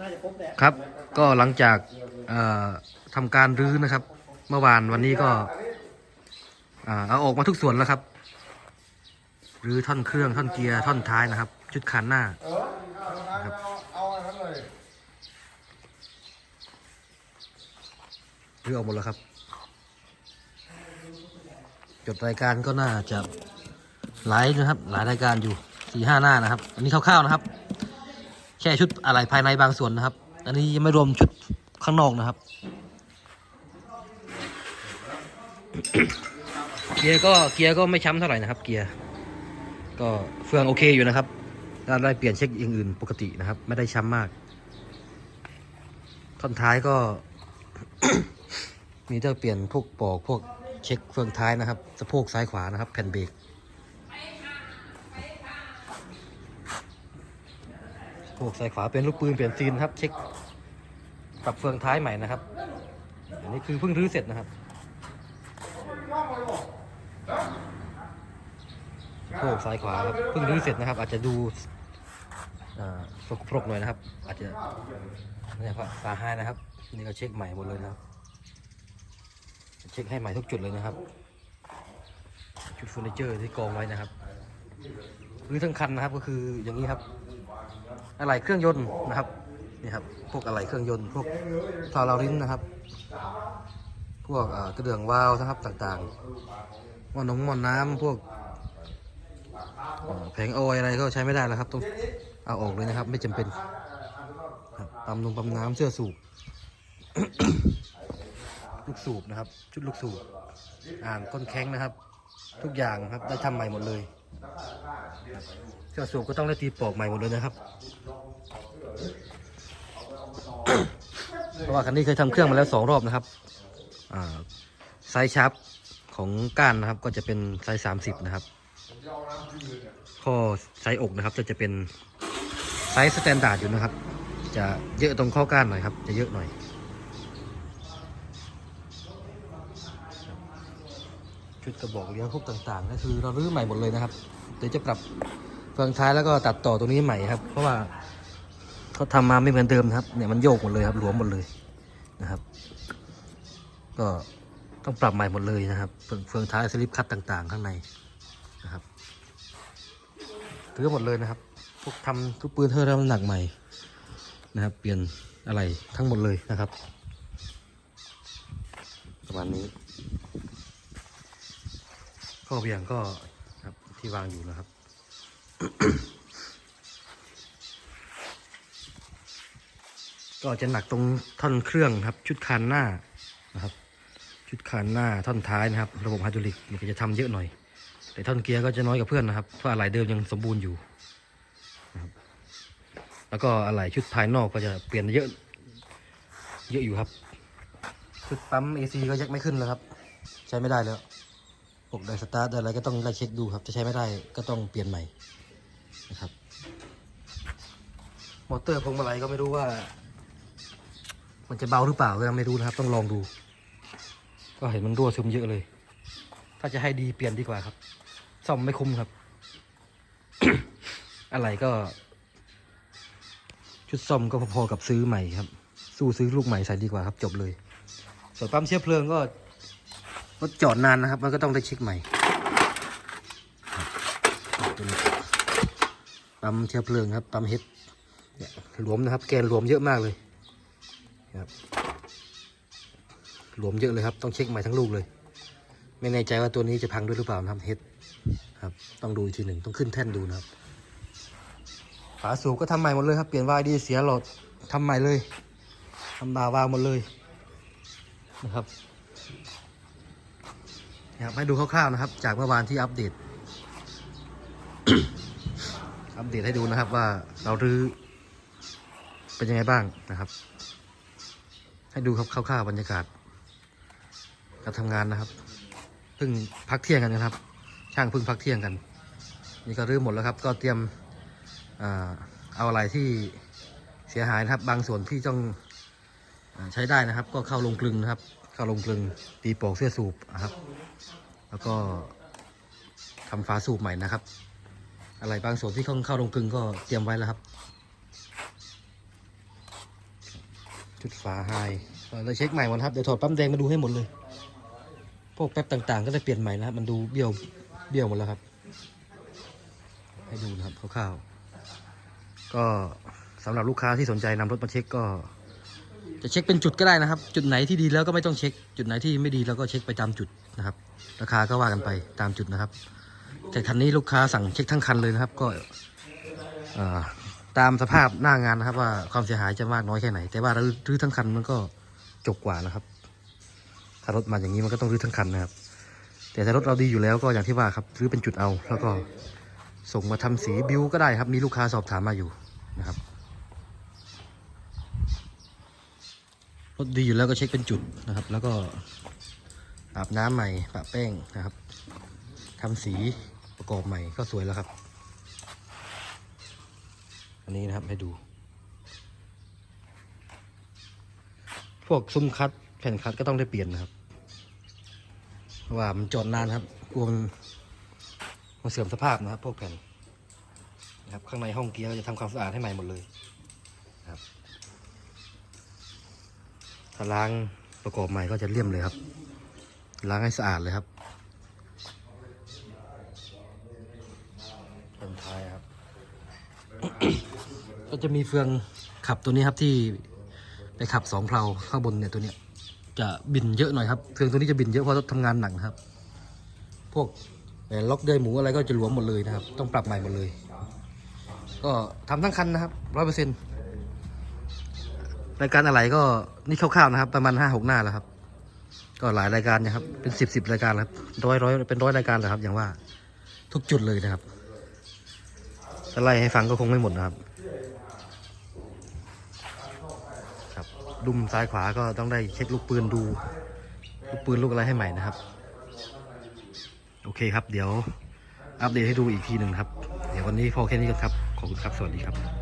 น่าจะครบแหละครับ ก็หลังจากเอ่อทำการรื้อนะครับ เมื่อวานวันนี้ก็เอาออกมาทุกส่วนแล้วครับรื้อท่อนเครื่องท่อนเกียร์ท่อนท้ายนะครับ ชุดคันหน้าเออเอาเอาเอาอันนั้นเลยรื้อออกหมดแล้วครับจดรายการก็น่าจะหลายนะครับ หลายรายการอยู่สี่ห้าหน้านะครับ อันนี้คร่าวๆนะครับ ค่ชุดอะไรภายในบางส่วนนะครับ อันนี้ยังไม่รวมชุดข้างนอกนะครับเกียร์ก็เกียร์ก็ไม่ช้ำเท่าไหร่นะครับ เกียร์ก็เฟืองโอเคอยู่นะครับก็ได้เปลี่ยนเช็คอย่างอื่นปกตินะครับ ไม่ได้ช้ำมากท่อนท้ายก็ มีแต่เปลี่ยนพวกปอกพวกเช็คเฟืองท้ายนะครับสะโพกซ้ายขวานะครับ แผ่นเบรกสะ โพกซ้ายขวาเป็นลูกปืนเปลี่ยนซีนครับ เช็คปรับเฟืองท้ายใหม่นะครับ อันนี้คือเพิ่งรื้อเสร็จนะครับโพกซ้ายขวาครับเพิ่งรื้อเสร็จนะครับ อาจจะดูสกปรกหน่อยนะครับ อาจจะนี่ครับฝาห้ายนะครับ นี่ก็เช็คใหม่หมดเลยนะครับ เช็คให้ใหม่ทุกจุดเลยนะครับ ชุดเฟอร์นิเจอร์ที่กองไว้นะครับหรือทั้งคันนะครับก็คืออย่างนี้ครับ อะไหล่เครื่องยนต์นะครับนี่ครับพวกอะไหล่เครื่องยนต์พวกฟารารินนะครับ พวกกระเดื่องวาล์วนะครับต่างๆม้อน้ำหม้อน้ำพวกแผงโอยอะไรก็ใช้ไม่ได้แล้วครับต้องเอาออกเลยนะครับ ไม่จำเป็นปั๊มนมปั๊มน้ำเสื้อสูบลูกสูบนะครับ ชุดลูกสูบอ่างก้นแข้งนะครับ ทุกอย่างครับได้ทำใหม่หมดเลย เสื้อสูบก็ต้องได้ตีปลอกใหม่หมดเลยนะครับ เพราะว่าคันนี้เคยทำเครื่องมาแล้วสองรอบนะครับอ่าไซส์ชับของก้านนะครับ ก็จะเป็นไซส์สามสิบนะครับ ข้อไซส์อกนะครับ จะจะเป็นไซส์สแตนดาร์ดอยู่นะครับ จะเยอะตรงข้อก้านหน่อยครับ จะเยอะหน่อย ชุดกระบอกเลี้ยงพวกต่างๆก็คือเรารื้อใหม่หมดเลยนะครับ เดี๋ยวจะปรับเฟืองท้ายแล้วก็ตัดต่อตรงนี้ใหม่ครับ เพราะว่าเขาทำมาไม่เหมือนเดิมนะครับเนี่ยมันโยกหมดเลยครับหลวมหมดเลยนะครับ ก็ต้องปรับใหม่หมดเลยนะครับ เฟืองท้ายสลิปคัตต่าง ๆ ข้างในนะครับรื้อหมดเลยนะครับ พวกทำทุกปืนเทอร์ทำหนักใหม่นะครับ เปลี่ยนอะไรทั้งหมดเลยนะครับ ประมาณนี้ ข้อเบี่ยงก็ครับที่วางอยู่นะครับ ก็จะหนักตรงท่อนเครื่องครับ ชุดคานหน้านะครับ ชุดคานหน้าท่อนท้ายนะครับ ระบบไฮดรอลิกมันก็จะทำเยอะหน่อย แต่ท่อนเกียร์ก็จะน้อยกว่าเพื่อนนะครับเพราะอะไหล่เดิมยังสมบูรณ์อยู่นะครับ แล้วก็อะไหล่ชุดภายนอกก็จะเปลี่ยนเยอะเยอะอยู่ครับชุดปั๊ม AC ก็ยักไม่ขึ้นแล้วครับ ใช้ไม่ได้แล้ว พวกไดสตาร์ทอะไรก็ต้องไล่เช็คดูครับ จะใช้ไม่ได้ก็ต้องเปลี่ยนใหม่นะครับ มอเตอร์พวงมาลัยก็ไม่รู้ว่า มันจะเบาหรือเปล่าก็ยังไม่รู้นะครับ ต้องลองดู ก็เห็นมันรั่วซึมเยอะเลย ถ้าจะให้ดีเปลี่ยนดีกว่าครับ ซ่อมไม่คุ้มครับ อะไรก็ ชุดซ่อมก็พอๆกับซื้อใหม่ครับ สู้ซื้อลูกใหม่ใส่ดีกว่าครับ จบเลย ส่วนปั๊มเชื้อเพลิงก็ รถจอดนานนะครับ มันก็ต้องได้เช็คใหม่ปั๊มเชื้อเพลิงครับปั๊มเฮดเนี่ยหลวมนะครับ แกนหลวมเยอะมากเลยครับหลวมเยอะเลยครับ ต้องเช็คใหม่ทั้งลูกเลย ไม่แน่ใจว่าตัวนี้จะพังด้วยหรือเปล่านะครับเฮดครับ ต้องดูอีกทีหนึ่งต้องขึ้นแท่นดูนะครับ ฝาสูบก็ทำใหม่หมดเลยครับ เปลี่ยนวาล์วดีเสียหลอดทำใหม่เลยทำบาวาวหมดเลยนะครับ นะครับให้ดูคร่าวๆนะครับ จากเมื่อวานที่อัปเดต อัปเดตให้ดูนะครับว่าเรารื้อเป็นยังไงบ้างนะครับ ให้ดูครับคร่าวๆบรรยากาศการทำงานนะครับเพิ่งพักเที่ยงกันนะครับ ช่างเพิ่งพักเที่ยงกัน นี่ก็รื้อหมดแล้วครับ ก็เตรียมเอาอะไรที่เสียหายนะครับ บางส่วนที่ต้องใช้ได้นะครับ ก็เข้าลงกลึงนะครับ เข้าลงกลึงตีปลอกเสื้อสูบนะครับ แล้วก็ทำฝาสูบใหม่นะครับ อะไรบางส่วนที่เข้าเข้าลงกลึงก็เตรียมไว้แล้วครับ จุดฝาไฮเราเช็คใหม่หมดครับเดี๋ยวถอดปั๊มแดงมาดูให้หมดเลย พวกแป๊บต่างๆ ก็ได้เปลี่ยนใหม่นะครับมันดูเบี้ยวเบี้ยวหมดแล้วครับ ให้ดูนะครับคร่าวๆก็สำหรับลูกค้าที่สนใจนำรถมาเช็คก็ จะเช็คเป็นจุดก็ได้นะครับ จุดไหนที่ดีแล้วก็ไม่ต้องเช็ค จุดไหนที่ไม่ดีเราก็เช็คไปตามจุดนะครับ ราคาก็ว่ากันไปตามจุดนะครับ แต่คันนี้ลูกค้าสั่งเช็คทั้งคันเลยนะครับ ก็ตามสภาพหน้างานนะครับ ว่าความเสียหายจะมากน้อยแค่ไหน แต่ว่ารื้อรื้อทั้งคันมันก็จบกว่านะครับ ถ้ารถมาอย่างนี้มันก็ต้องรื้อทั้งคันนะครับ แต่ถ้ารถเราดีอยู่แล้วก็อย่างที่ว่าครับรื้อเป็นจุดเอา แล้วก็ส่งมาทำสีบิวก็ได้ครับ มีลูกค้าสอบถามมาอยู่นะครับ รถดีอยู่แล้วก็เช็คเป็นจุดนะครับ แล้วก็อาบน้ำใหม่ปะแป้งนะครับทำสีประกอบใหม่ก็สวยแล้วครับ อันนี้นะครับให้ดู พวกซุ้มคัดแผ่นคัดก็ต้องได้เปลี่ยนนะครับ เพราะว่ามันจอดนานครับกลัวมันมันเสื่อมสภาพนะครับ พวกแผ่นนะครับข้างในห้องเกียร์ก็จะทำความสะอาดให้ใหม่หมดเลยนะครับ ถ้าล้างประกอบใหม่ก็จะเลี่ยมเลยครับ ล้างให้สะอาดเลยครับเป็นท้ายครับ ก็จะมีเฟืองขับตัวนี้ครับที่ไปขับสองเพลาข้างบนเนี่ยตัวเนี้ยจะบินเยอะหน่อยครับเฟืองตัวนี้จะบินเยอะเพราะทำงานหนักครับ พวกล็อกเดยหมูอะไรก็จะหลวมหมดเลยนะครับ ต้องปรับใหม่หมดเลย ก็ทำทั้งคันนะครับร้อยเปอร์เซ็นต์ รายการอะไรก็นี่คร่าวๆนะครับ ประมาณห้าหกหน้าแล้วครับ ก็หลายรายการนะครับ เป็นสิบสิบรายการแล้วครับร้อยร้อยเป็นร้อยรายการเลยครับ อย่างว่า ทุกจุดเลยนะครับจะไล่ให้ฟังก็คงไม่หมดนะครับ ครับดุมซ้ายขวาก็ต้องได้เช็คลูกปืนดู ลูกปืนลูกอะไรให้ใหม่นะครับ โอเคครับ เดี๋ยวอัปเดตให้ดูอีกทีหนึ่งครับ เดี๋ยววันนี้พอแค่นี้ก่อนครับ ขอบคุณครับ สวัสดีครับ